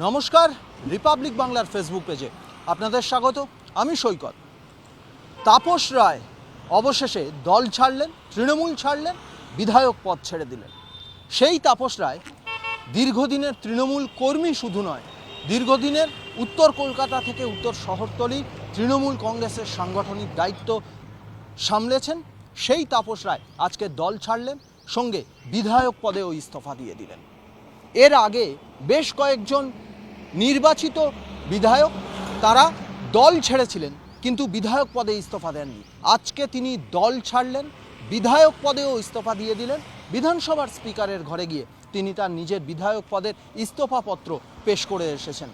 নমস্কার রিপাবলিক বাংলার ফেসবুক পেজে আপনাদের স্বাগত, আমি সৈকত। তাপস রায় অবশেষে দল ছাড়লেন, তৃণমূল ছাড়লেন, বিধায়ক পদ ছেড়ে দিলেন। সেই তাপস রায় দীর্ঘদিনের তৃণমূল কর্মী শুধু নয়, দীর্ঘদিনের উত্তর কলকাতা থেকে উত্তর শহরতলি তৃণমূল কংগ্রেসের সাংগঠনিক দায়িত্ব সামলেছেন, সেই তাপস রায় আজকে দল ছাড়লেন, সঙ্গে বিধায়ক পদেও ইস্তফা দিয়ে দিলেন। এর আগে বেশ কয়েকজন নির্বাচিত বিধায়ক তারা দল ছেড়েছিলেন, কিন্তু বিধায়ক পদে ইস্তফা দেননি। আজকে তিনি দল ছাড়লেন, বিধায়ক পদেও ইস্তফা দিয়ে দিলেন, বিধানসভার স্পিকারের ঘরে গিয়ে তিনি তার নিজের বিধায়ক পদের ইস্তফাপত্র পেশ করে এসেছেন।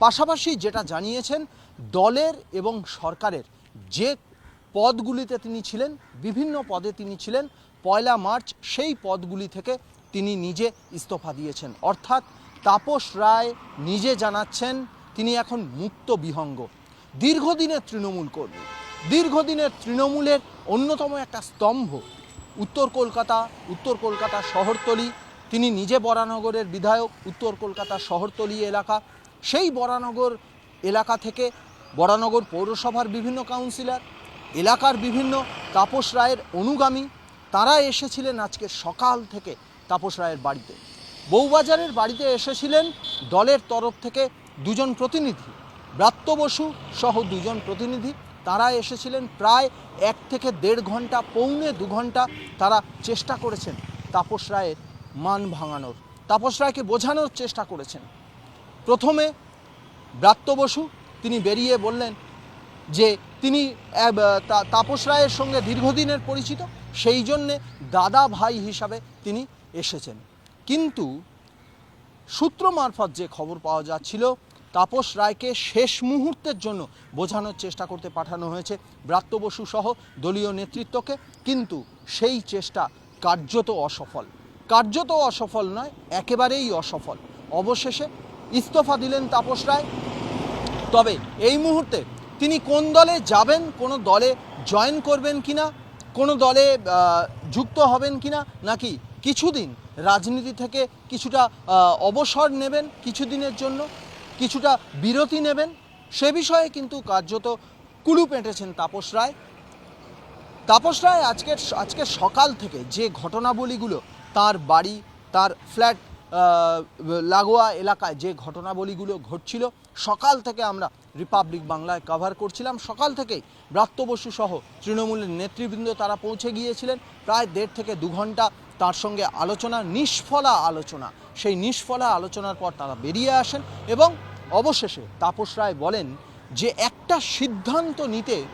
পাশাপাশি যেটা জানিয়েছেন, দলের এবং সরকারের যে পদগুলিতে তিনি ছিলেন, বিভিন্ন পদে তিনি ছিলেন, পয়লা মার্চ সেই পদগুলি থেকে তিনি নিজে ইস্তফা দিয়েছেন। অর্থাৎ তাপস রায় নিজে জানাচ্ছেন, তিনি এখন মুক্ত বিহঙ্গ। দীর্ঘদিনের তৃণমূল কর্মী। দীর্ঘদিনের তৃণমূলের অন্যতম একটা স্তম্ভ, উত্তর কলকাতা উত্তর কলকাতা শহরতলি। তিনি নিজে বরানগরের বিধায়ক, উত্তর কলকাতা শহরতলি এলাকা। সেই বরানগর এলাকা থেকে বরানগর পৌরসভার বিভিন্ন কাউন্সিলর, এলাকার বিভিন্ন তাপস রায়ের অনুগামী, তারা এসেছিলেন আজকে সকাল থেকে। তাপস রায়ের বাড়িতে। বউবাজারের বাড়িতে এসেছিলেন দলের তরফ থেকে দুজন প্রতিনিধি। ব্রাত্য বসু সহ দুজন প্রতিনিধি, তারা এসেছিলেন প্রায় এক থেকে দেড় ঘণ্টা, পৌনে দু ঘণ্টা তারা চেষ্টা করেছেন তাপস রায়ের মান ভাঙানোর। তাপস রায়কে বোঝানোর চেষ্টা করেছেন। প্রথমে ব্রাত্য বসু তিনি বেরিয়ে বললেন যে তিনি তাপস রায়ের সঙ্গে দীর্ঘদিনের পরিচিত, সেই জন্যে দাদা ভাই হিসাবে তিনি এসেছেন। কিন্তু সূত্র মারফত যে খবর পাওয়া যাচ্ছিল, তাপস রায়কে শেষ মুহূর্তের জন্য বোঝানোর চেষ্টা করতে পাঠানো হয়েছে ব্রাত্য বসু সহ দলীয় নেতৃত্বকে। কিন্তু সেই চেষ্টা কার্যত অসফল। কার্যত অসফল নয়, একেবারেই অসফল। অবশেষে ইস্তফা দিলেন তাপস রায়। তবে এই মুহূর্তে তিনি কোন দলে যাবেন, কোন দলে জয়েন করবেন কিনা, কোনো দলে যুক্ত হবেন কিনা, নাকি কিছুদিন রাজনীতি থেকে কিছুটা অবসর নেবেন কিছুদিনের জন্য, কিছুটা বিরতি নেবেন। সে বিষয়ে কিন্তু কার্যত কুলু পেটেছেন তাপস রায়। তাপস রায় আজকের আজকে সকাল থেকে যে ঘটনাবলীগুলো তার বাড়ি, তার ফ্ল্যাট লাগোয়া এলাকায় যে ঘটনাবলীগুলো ঘটছিল, সকাল থেকে আমরা রিপাবলিক বাংলায় কভার করছিলাম। সকাল থেকেই ব্রাত্য বসু সহ তৃণমূলের নেতৃবৃন্দ তারা পৌঁছে গিয়েছিলেন। প্রায় দেড় থেকে দু ঘণ্টা তার সঙ্গে আলোচনা নিষ্ফলা আলোচনা। সেই নিষ্ফলা আলোচনার পর তারা বেরিয়ে আসেন এবং অবশেষে তাপস রায় বলেন যে, একটা সিদ্ধান্ত নিতে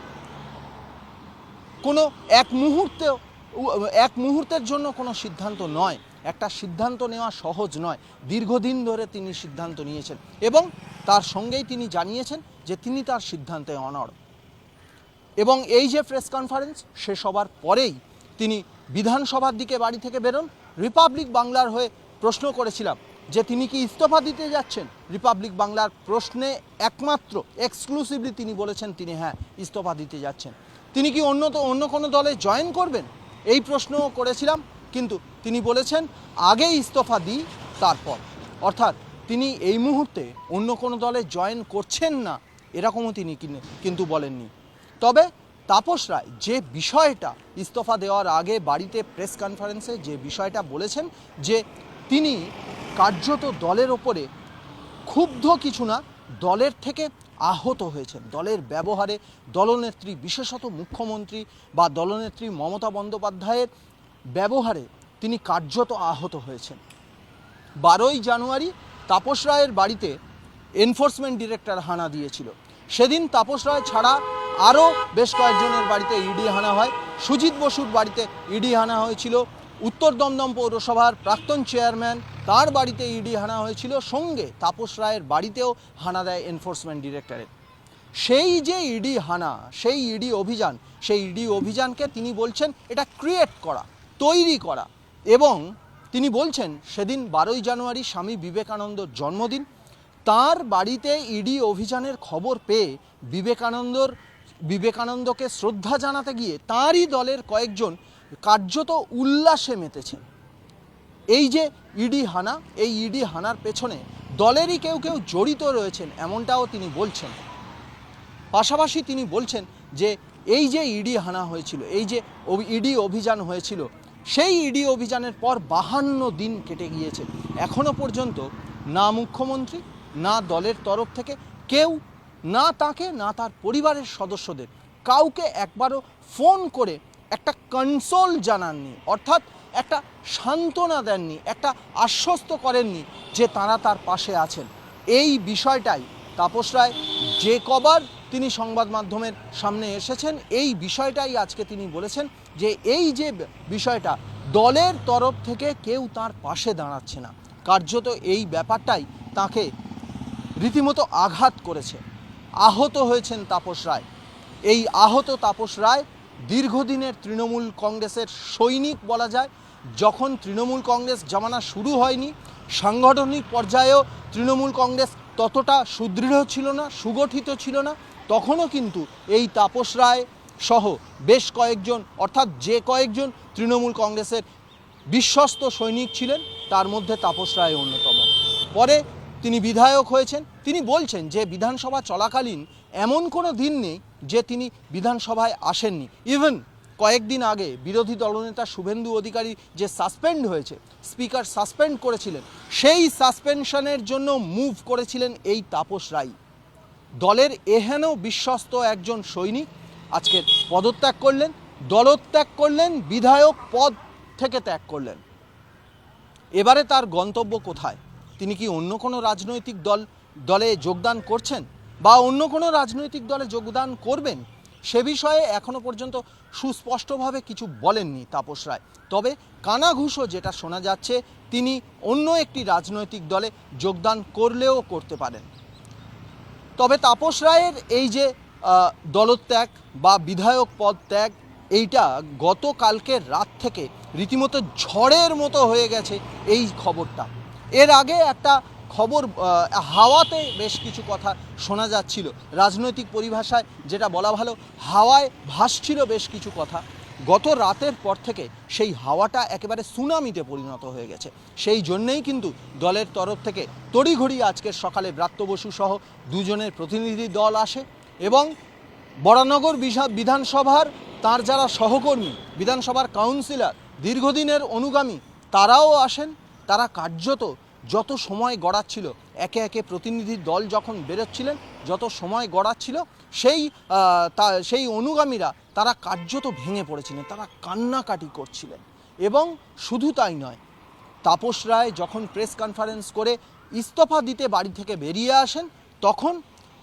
কোনো এক মুহূর্তে, এক মুহূর্তের জন্য কোনো সিদ্ধান্ত নয়। একটা সিদ্ধান্ত নেওয়া সহজ নয়। দীর্ঘদিন ধরে তিনি সিদ্ধান্ত নিয়েছেন এবং তার সঙ্গেই তিনি জানিয়েছেন যে, তিনি তার সিদ্ধান্তে অনড়। এবং এই যে প্রেস কনফারেন্স, সে সবার পরেই তিনি বিধানসভার দিকে বাড়ি থেকে বেরোন। রিপাবলিক বাংলার হয়ে প্রশ্ন করেছিলাম যে তিনি কি ইস্তফা দিতে যাচ্ছেন? রিপাবলিক বাংলার প্রশ্নে একমাত্র এক্সক্লুসিভলি তিনি বলেছেন তিনি হ্যাঁ ইস্তফা দিতে যাচ্ছেন। তিনি কি অন্য তো অন্য কোনো দলে জয়েন করবেন? এই প্রশ্নও করেছিলাম, কিন্তু তিনি বলেছেন আগে ইস্তফা দিই, তারপর। অর্থাৎ তিনি এই মুহূর্তে অন্য কোনো দলে জয়েন করছেন না, এরকমও তিনি কিন্তু বলেননি। তবে তাপস রায়, যে বিষয়টা ইস্তফা দেওয়ার আগে বাড়িতে প্রেস কনফারেন্সে যে বিষয়টা বলেছেন, যে তিনি কার্যত দলের ওপরে ক্ষুব্ধ কিছু না, দলের থেকে আহত হয়েছেন। দলের ব্যবহারে দলনেত্রী, বিশেষত মুখ্যমন্ত্রী বা দলনেত্রী মমতা বন্দ্যোপাধ্যায়ের ব্যবহারে তিনি কার্যত আহত হয়েছেন। বারোই জানুয়ারি তাপস রায়ের বাড়িতে এনফোর্সমেন্ট ডিরেক্টর হানা দিয়েছিল। সেদিন তাপস রায় ছাড়া আরও বেশ কয়েকজনের বাড়িতে ইডি হানা হয়। সুজিত বসুর বাড়িতে ইডি হানা হয়েছিল। উত্তর দমদম পৌরসভার প্রাক্তন চেয়ারম্যান তার বাড়িতে ইডি হানা হয়েছিল। সঙ্গে তাপস রায়ের বাড়িতেও হানা দেয় এনফোর্সমেন্ট ডিরেক্টরেট। সেই যে ইডি হানা, সেই ইডি অভিযান, সেই ইডি অভিযানকে তিনি বলছেন এটা ক্রিয়েট করা, তৈরি করা এবং তিনি বলছেন সেদিন বারোই জানুয়ারি স্বামী বিবেকানন্দর জন্মদিন। তার বাড়িতে ইডি অভিযানের খবর পেয়ে বিবেকানন্দর বিবেকানন্দকে শ্রদ্ধা জানাতে গিয়ে তারই দলের কয়েকজন কার্যত উল্লাসে মেতেছেন। এই যে ইডি হানা, এই ইডি হানার পেছনে দলেরই কেউ কেউ জড়িত রয়েছেন এমনটাও তিনি বলছেন। পাশাপাশি তিনি বলছেন যে এই যে ইডি হানা হয়েছিল, এই যে ইডি অভিযান হয়েছিল, সেই ইডি অভিযানের পর বাহান্ন দিন কেটে গিয়েছে। এখনও পর্যন্ত না মুখ্যমন্ত্রী, না দলের তরফ থেকে কেউ না তাকে, না তার পরিবারের সদস্যদের। কাউকে একবারও ফোন করে একটা কনসোল জানাননি, অর্থাৎ একটা সান্ত্বনা দেননি, একটা আশ্বস্ত করেননি যে তারা তার পাশে আছেন। এই বিষয়টাই তাপস রায় যে কবার তিনি সংবাদ মাধ্যমের সামনে এসেছেন, এই বিষয়টাই আজকে তিনি বলেছেন যে এই যে বিষয়টা দলের তরফ থেকে কেউ তার পাশে দাঁড়াচ্ছে না। কার্যত এই ব্যাপারটাই তাকে রীতিমতো আঘাত করেছে। আহত হয়েছেন তাপস রায়। এই আহত তাপস রায় দীর্ঘদিনের তৃণমূল কংগ্রেসের সৈনিক বলা যায়। যখন তৃণমূল কংগ্রেস জামানা শুরু হয়নি, সাংগঠনিক পর্যায়েও তৃণমূল কংগ্রেস ততটা সুদৃঢ় ছিল না, সুগঠিত ছিল না। তখনও কিন্তু এই তাপস রায় সহ বেশ কয়েকজন, অর্থাৎ যে কয়েকজন তৃণমূল কংগ্রেসের বিশ্বস্ত সৈনিক ছিলেন, তার মধ্যে তাপস রায় অন্যতম। পরে তিনি বিধায়ক হয়েছেন, তিনি বলছেন যে বিধানসভা চলাকালীন এমন কোনো দিন নেই যে তিনি বিধানসভায় আসেননি। ইভেন কয়েকদিন আগে বিরোধী দলনেতা শুভেন্দু অধিকারী যে সাসপেন্ড হয়েছে স্পিকার সাসপেন্ড করেছিলেন, সেই সাসপেনশনের জন্য মুভ করেছিলেন এই তাপস রায়। দলের এহেন বিশ্বস্ত একজন সৈনিক আজকে পদত্যাগ করলেন, দলত্যাগ করলেন, বিধায়ক পদ থেকে ত্যাগ করলেন। এবারে তার গন্তব্য কোথায়? তিনি কি অন্য কোনো রাজনৈতিক দল, দলে যোগদান করছেন? বা অন্য কোনো রাজনৈতিক দলে যোগদান করবেন? সে বিষয়ে এখনও পর্যন্ত সুস্পষ্টভাবে কিছু বলেননি তাপস রায়। তবে কানাঘুষো যেটা শোনা যাচ্ছে, তিনি অন্য একটি রাজনৈতিক দলে যোগদান করলেও করতে পারেন। তবে তাপস রায়ের এই যে দলত্যাগ বা বিধায়ক পদ ত্যাগ, এইটা গতকালকের রাত থেকে রীতিমতো ঝড়ের মতো হয়ে গেছে এই খবরটা। এর আগে একটা খবর হাওয়াতে বেশ কিছু কথা শোনা যাচ্ছিল রাজনৈতিক পরিভাষায়, যেটা বলা ভালো হাওয়ায় ভাসছিল বেশ কিছু কথা। গত রাতের পর থেকে সেই হাওয়াটা একেবারে সুনামিতে পরিণত হয়ে গেছে। সেই জন্যেই কিন্তু দলের তরফ থেকে তড়িঘড়ি আজকের সকালে ব্রাত্য বসু সহ দুজনের প্রতিনিধি দল আসে এবং বরানগর বিধানসভার তার যারা সহকর্মী, বিধানসভার কাউন্সিলর, দীর্ঘদিনের অনুগামী, তারাও আসেন। তারা কার্যত যত সময় গড়াচ্ছিল, একে একে প্রতিনিধি দল যখন বেরোচ্ছিলেন, যত সময় গড়াচ্ছিল, সেই তা, সেই অনুগামীরা তারা কার্যত ভেঙে পড়েছিলেন, তারা কান্নাকাটি করছিলেন। এবং শুধু তাই নয়, তাপস রায় যখন প্রেস কনফারেন্স করে ইস্তফা দিতে বাড়ি থেকে বেরিয়ে আসেন, তখন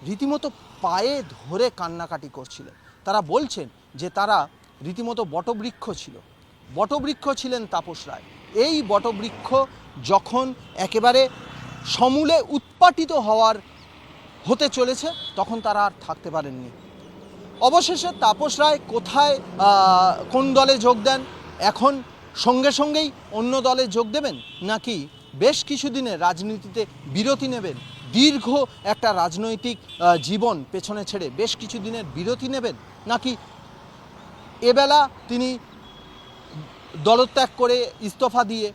রীতিমতো পায়ে ধরে কান্নাকাটি করছিলেন। তারা বলছেন যে তারা রীতিমতো বটবৃক্ষ ছিল। বটবৃক্ষ ছিলেন তাপস রায়। এই বটবৃক্ষ যখন একেবারে সমূলে উৎপাটিত হওয়ার হতে চলেছে, তখন তারা আর থাকতে পারেননি। অবশেষে তাপস রায় কোথায় কোন দলে যোগ দেন, এখন সঙ্গে সঙ্গেই অন্য দলে যোগ দেবেন, নাকি বেশ কিছুদিনের রাজনীতিতে বিরতি নেবেন, দীর্ঘ একটা রাজনৈতিক জীবন পেছনে ছেড়ে বেশ কিছুদিনের বিরতি নেবেন, নাকি এবেলা তিনি দলত্যাগ করে ইস্তফা দিয়ে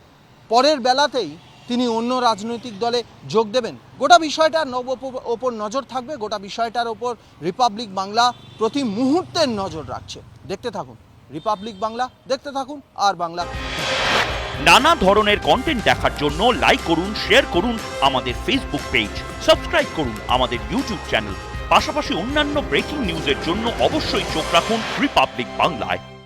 পরের বেলাতেই তিনি অন্য রাজনৈতিক দলে যোগ দেবেন। গোটা বিষয়টার নব ওপর নজর থাকবে। গোটা বিষয়টার ওপর রিপাবলিক বাংলা প্রতি মুহূর্তের নজর রাখছে। দেখতে থাকুন। রিপাবলিক বাংলা, দেখতে থাকুন আর বাংলা। নানা ধরনের কন্টেন্ট দেখার জন্য লাইক করুন শেয়ার করুন আমাদের ফেসবুক পেজ সাবস্ক্রাইব করুন আমাদের ইউটিউব চ্যানেল পাশাপাশি অন্যান্য ব্রেকিং নিউজের জন্য অবশ্যই চোখ রাখুন রিপাবলিক বাংলায়